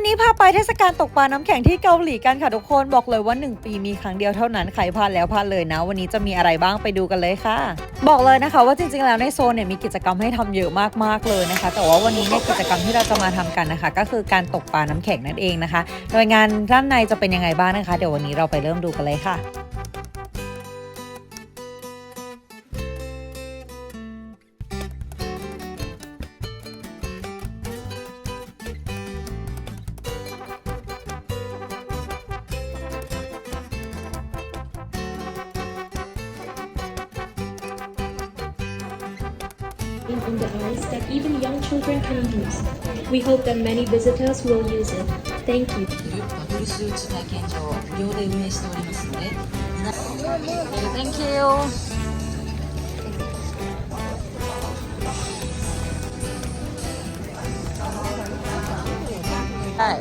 วันนี้พาไปเทศกาลตกปลาน้ำแข็งที่เกาหลีกันค่ะทุกคนบอกเลยว่า 1 ปีมีครั้งเดียวเท่านั้นใครพลาดแล้วพลาดเลยนะ วันนี้จะมีอะไรบ้างไปดูกันเลยค่ะ บอกเลยนะคะ ว่าจริงๆแล้วในโซนเนี่ยมีกิจกรรมให้ทำเยอะมากๆเลยนะคะ แต่ว่าวันนี้เนี่ยกิจกรรมที่เราจะมาทำกันนะคะ ก็คือการตกปลาน้ำแข็งนั่นเองนะคะ โดยงานด้านในจะเป็นยังไงบ้างนะคะ เดี๋ยววันนี้เราไปเริ่มดูกันเลยค่ะ in on the ice that even young children can use. We hope that many visitors will use it. Thank you. バブルスーツ体験場無料で運営しておりますので Thank you ใช่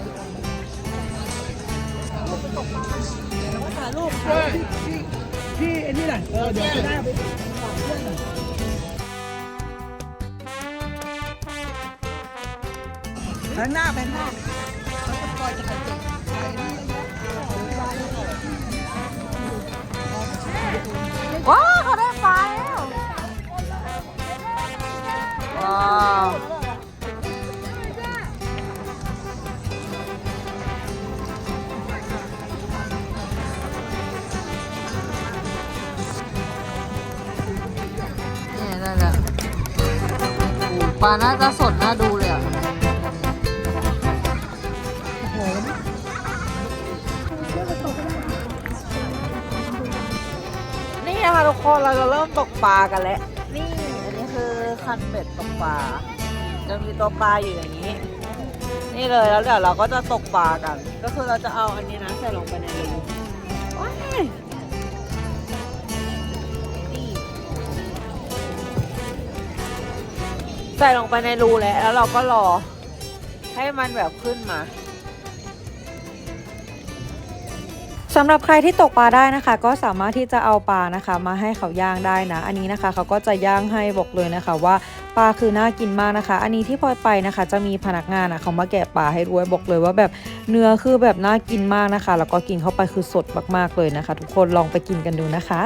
พี่ไอ้นี่แหละเออเดี๋ยวจะได้ แพนหน้าแพนหน้าว้าวเขาได้ปลาแล้วว้าวนี่นั่นแหละปลาน่าจะสดน่าดู ทุกคนเราจะเริ่มตกปลากันแล้วนี่อันนี้คือคันเบ็ดตกปลาจะมีตัวปลาอยู่อย่างนี้ นี่เลยแล้วเดี๋ยวเราก็จะตกปลากัน ก็คือเราจะเอาอันนี้นะใส่ลงไปในรูว้ายนี่ใส่ลงไปในรูแล้วแล้วเราก็รอให้มันแบบขึ้นมา สำหรับใครที่ตกปลาได้นะคะ ก็สามารถที่จะเอาปลานะคะ มาให้เขาย่างได้นะ อันนี้นะคะเขาก็จะย่างให้บอกเลยนะคะว่าปลาคือน่ากินมากนะคะ อันนี้ที่พลอยไปนะคะ จะมีพนักงานอะเขามาแกะปลาให้ด้วยบอกเลยว่าแบบเนื้อคือแบบน่ากินมากนะคะ แล้วก็กินเข้าไปคือสดมากๆเลยนะคะ ทุกคนลองไปกินกันดูนะคะ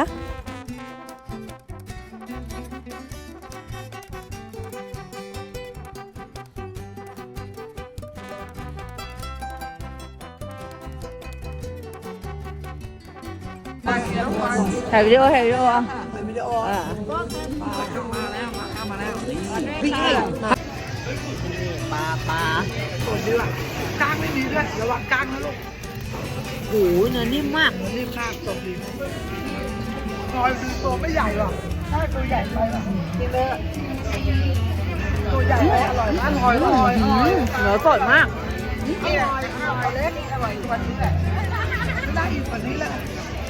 ถ่ายวิดีโอถ่ายวิดีโออะเป็นวิดีโออ่าพี่กี้ปลาปลาตัวนี้ว่ะกล้างไม่มีด้วยระวังกล้างนะลูกโอ้โหเนื้อนิ่มมากรีบมากตัวดีซอยคือตัวไม่ใหญ่หรอกถ้าตัวใหญ่ไปหรอกกินเลยอะตัวใหญ่ไปอร่อยมากอร่อยอร่อยอร่อยเนื้อสดมากอร่อยอร่อยเล็กอร่อยกว่านี้แหละไม่ได้อีกกว่านี้แหละถ้าไม่ได้กิ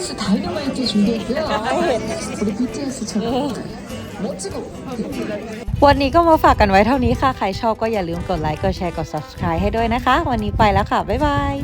BTS 다이너마이트 준비했고요 우리 BTS처럼 멋지고 วันนี้ก็มาฝากกันไว้เท่านี้ค่ะ ใครชอบก็อย่าลืมกดไลค์ กดแชร์ กด subscribe ให้ด้วยนะคะ วันนี้ไปแล้วค่ะ บ๊ายบาย